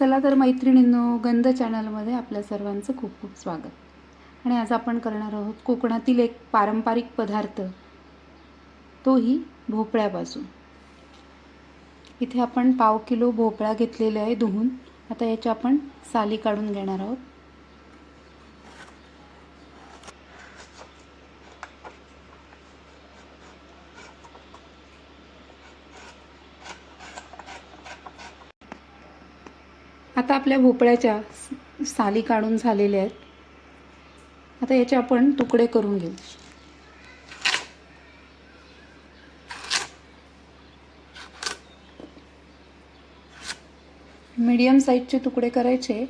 चला तर मैत्रिणींनो गंध चॅनलमध्ये आपल्या सर्वांचं खूप खूप स्वागत. आणि आज आपण करणार आहोत कोकणातील एक पारंपरिक पदार्थ तोही भोपळ्यापासून. इथे आपण पाव किलो भोपळा घेतलेला आहे धुवून आता याच्या आपण साली काढून घेणार आहोत. आता आपल्या भोपळ्याच्या साली काढून झालेल्या आहेत. आता याचे आपण तुकडे करून घेऊ. मीडियम साईजचे तुकडे करायचे.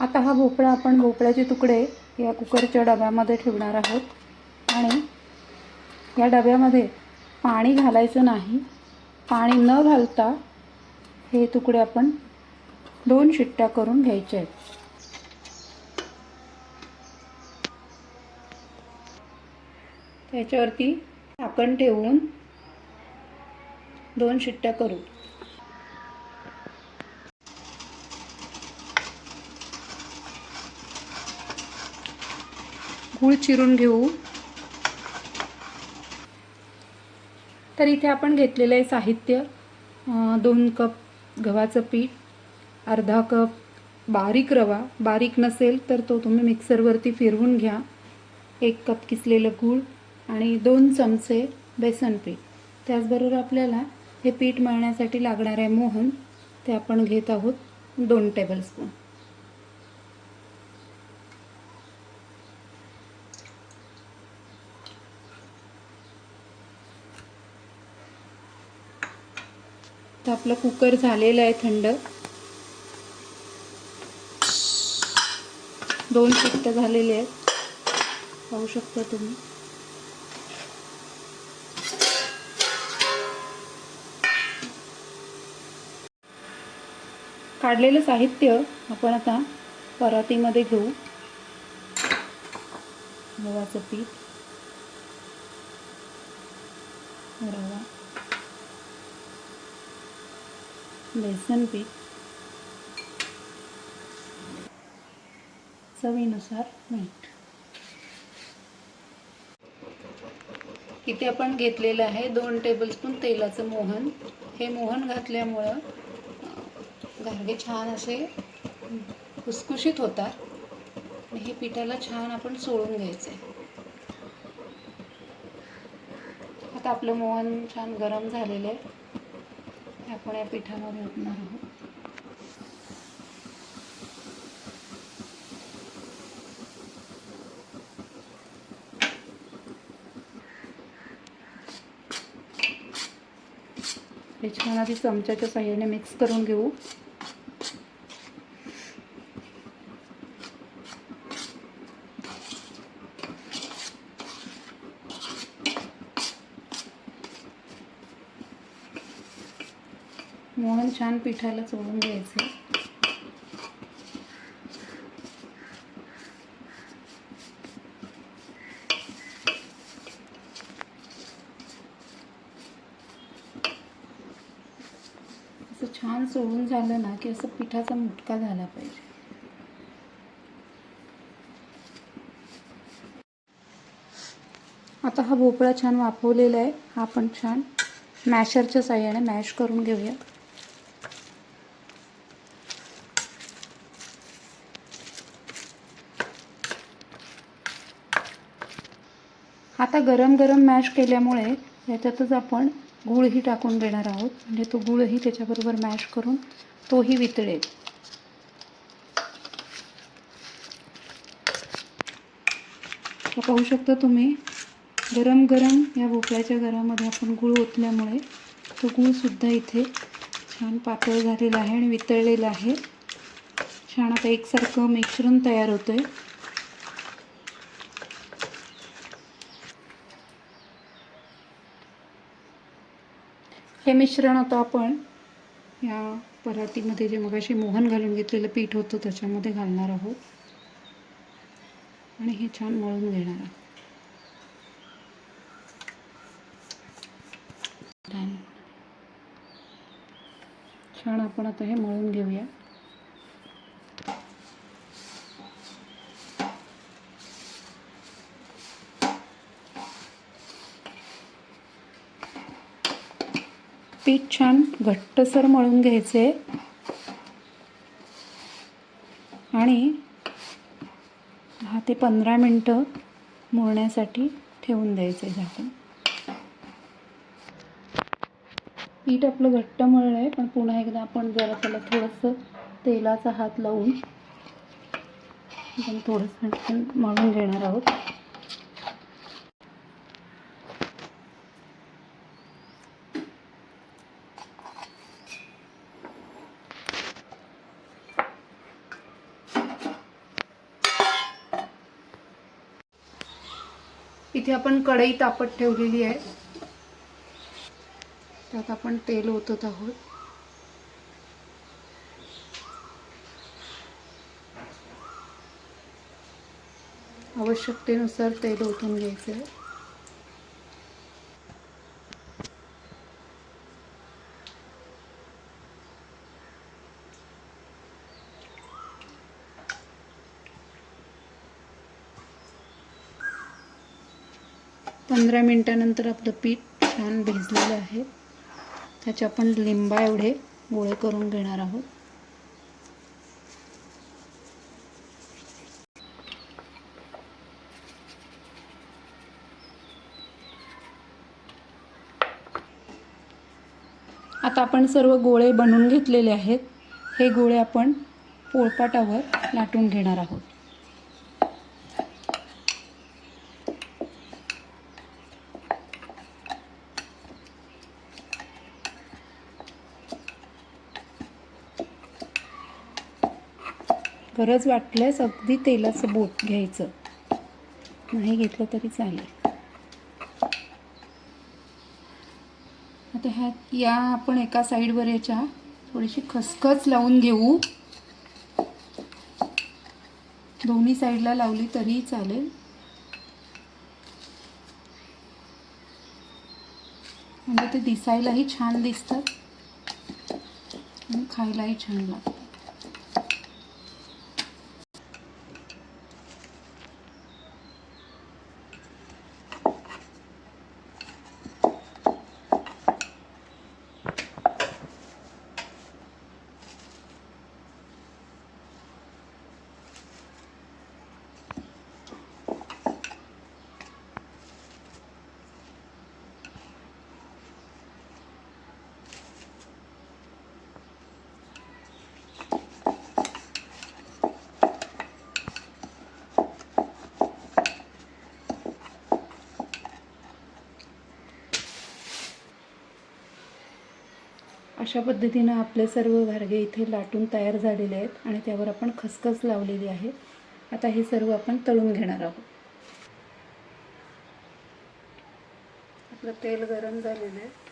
आता हा भोपळा आपण भोपळ्याचे तुकडे या कुकरच्या डब्यामध्ये ठेवणार आहोत. या डब्यामध्ये पाणी घालायचं नाही. पाणी न घालता हे तुकडे आपण दोन शिट्ट्या करून घ्यायचे आहेत. त्याच्यावरती झाकण ठेवून दोन शिट्ट्या करू. गूळ चिरून घेऊ. तर इथे आपण घेतलेलं आहे साहित्य दोन कप गव्हाचं पीठ अर्धा कप बारीक रवा. बारीक नसेल तर तो तुम्ही मिक्सरवरती फिरवून घ्या. एक कप किसलेलं गूळ आणि दोन चमचे बेसन पीठ. त्याचबरोबर आपल्याला हे पीठ मळण्यासाठी लागणार आहे मोहन ते आपण घेत आहोत दोन टेबलस्पून तर आपलं कुकर झालेलं आहे थंड. दोन शिट्ट्या झालेले आहेत. पाहू शकता तुम्ही. काढलेलं साहित्य आपण आता परातीमध्ये घेऊ. गव्हाचं पीठ रवा बेसन पीठ. चवीनुसार मीठ. इथे आपण घेतलेलं आहे दोन टेबलस्पून तेलाचं मोहन. हे मोहन घातल्यामुळं गारगे छान असे खुसखुशीत होतात. हे पिठाला छान आपण सोळून घ्यायचं आहे आता आपलं मोहन छान गरम झालेलं आहे. आपण या पिठामध्ये ओतणार आहोत. हे छान आधी चमच्याच्या साह्याने मिक्स करून घेऊ. म्हणून छान पिठाला चोळून घ्यायचे. असं छान चोळून झालं ना की असं पिठाचा मुटका झाला पाहिजे. आता हा भोपळा छान वाफवलेला आहे. हा आपण छान मॅशरच्या साह्याने मॅश करून घेऊया. आता गरम गरम मॅश केल्यामुळे याच्यातच आपण गूळही टाकून देणार आहोत. म्हणजे तो गूळही त्याच्याबरोबर मॅश करून तोही वितळेल. पाहू शकता तुम्ही गरम गरम या भोपळ्याच्या घरामध्ये आपण गूळ ओतल्यामुळे तो गूळसुद्धा इथे छान पातळ झालेला आहे आणि वितळलेला आहे. छान आता एकसारखं मिश्रण तयार होतं आहे हे मिश्रण आता आपण या परातीमध्ये जे मगाशी मोहन घालून घेतलेलं पीठ होतं त्याच्यामध्ये घालणार आहोत. आणि हे छान मळून घेणार आहोत. छान आपण आता हे मळून घेऊया. पीठ छान घट्टसर मळून घ्यायचे. आणि दहा ते पंधरा मिनटं मुरण्यासाठी ठेवून द्यायचे झाकून पीठ आपलं घट्ट मळलं आहे पण पुन्हा एकदा आपण जरा त्याला थोडंसं तेलाचा हात लावून आपण थोडंसं आपण मळून घेणार आहोत. इथे आपण कढई तापत ठेवलेली आहे. त्यात आपण तेल ओतत आहोत. आवश्यकतेनुसार तेल ओतून घ्यायचं आहे पंधरा मिनटानंतर आपलं पीठ छान भिजलेलं आहे. त्याचे आपण लिंबा एवढे गोळे करून घेणार आहोत. आता आपण सर्व गोळे बनवून घेतलेले आहेत. हे गोळे आपण पोळपाटावर लाटून घेणार आहोत. गरज वाटल्यास अगदी तेलाचं बोट घ्यायचं. नाही घेतलं तरी चालेल. आता ह्या या आपण एका साईडवर याच्या थोडीशी खसखस लावून घेऊ. दोन्ही साईडला लावली तरी चालेल. म्हणजे ते दिसायलाही छान दिसतात आणि खायलाही छान लागतं. अशा पद्धतीनं आपले सर्व घारगे इथे लाटून तयार झालेले आहेत आणि त्यावर आपण खसखस लावलेली आहे. आता हे सर्व आपण तळून घेणार आहोत. आपलं तेल गरम झालेलं आहे.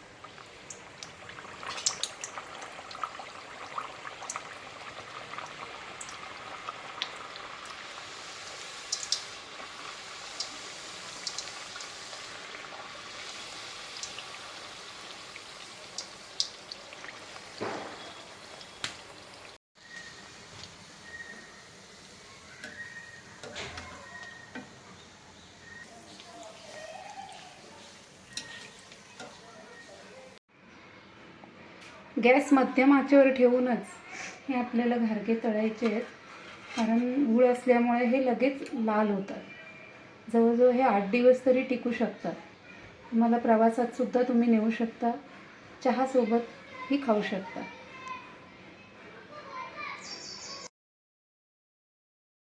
गॅस मध्यम आचेवर ठेवूनच हे आपल्याला घारगे तळायचे आहेत. कारण गूळ असल्यामुळे हे लगेच लाल होतात. जवळजवळ हे आठ दिवस तरी टिकू शकतात. तुम्हाला प्रवासात सुद्धा तुम्ही नेऊ शकता. चहासोबत ही खाऊ शकता.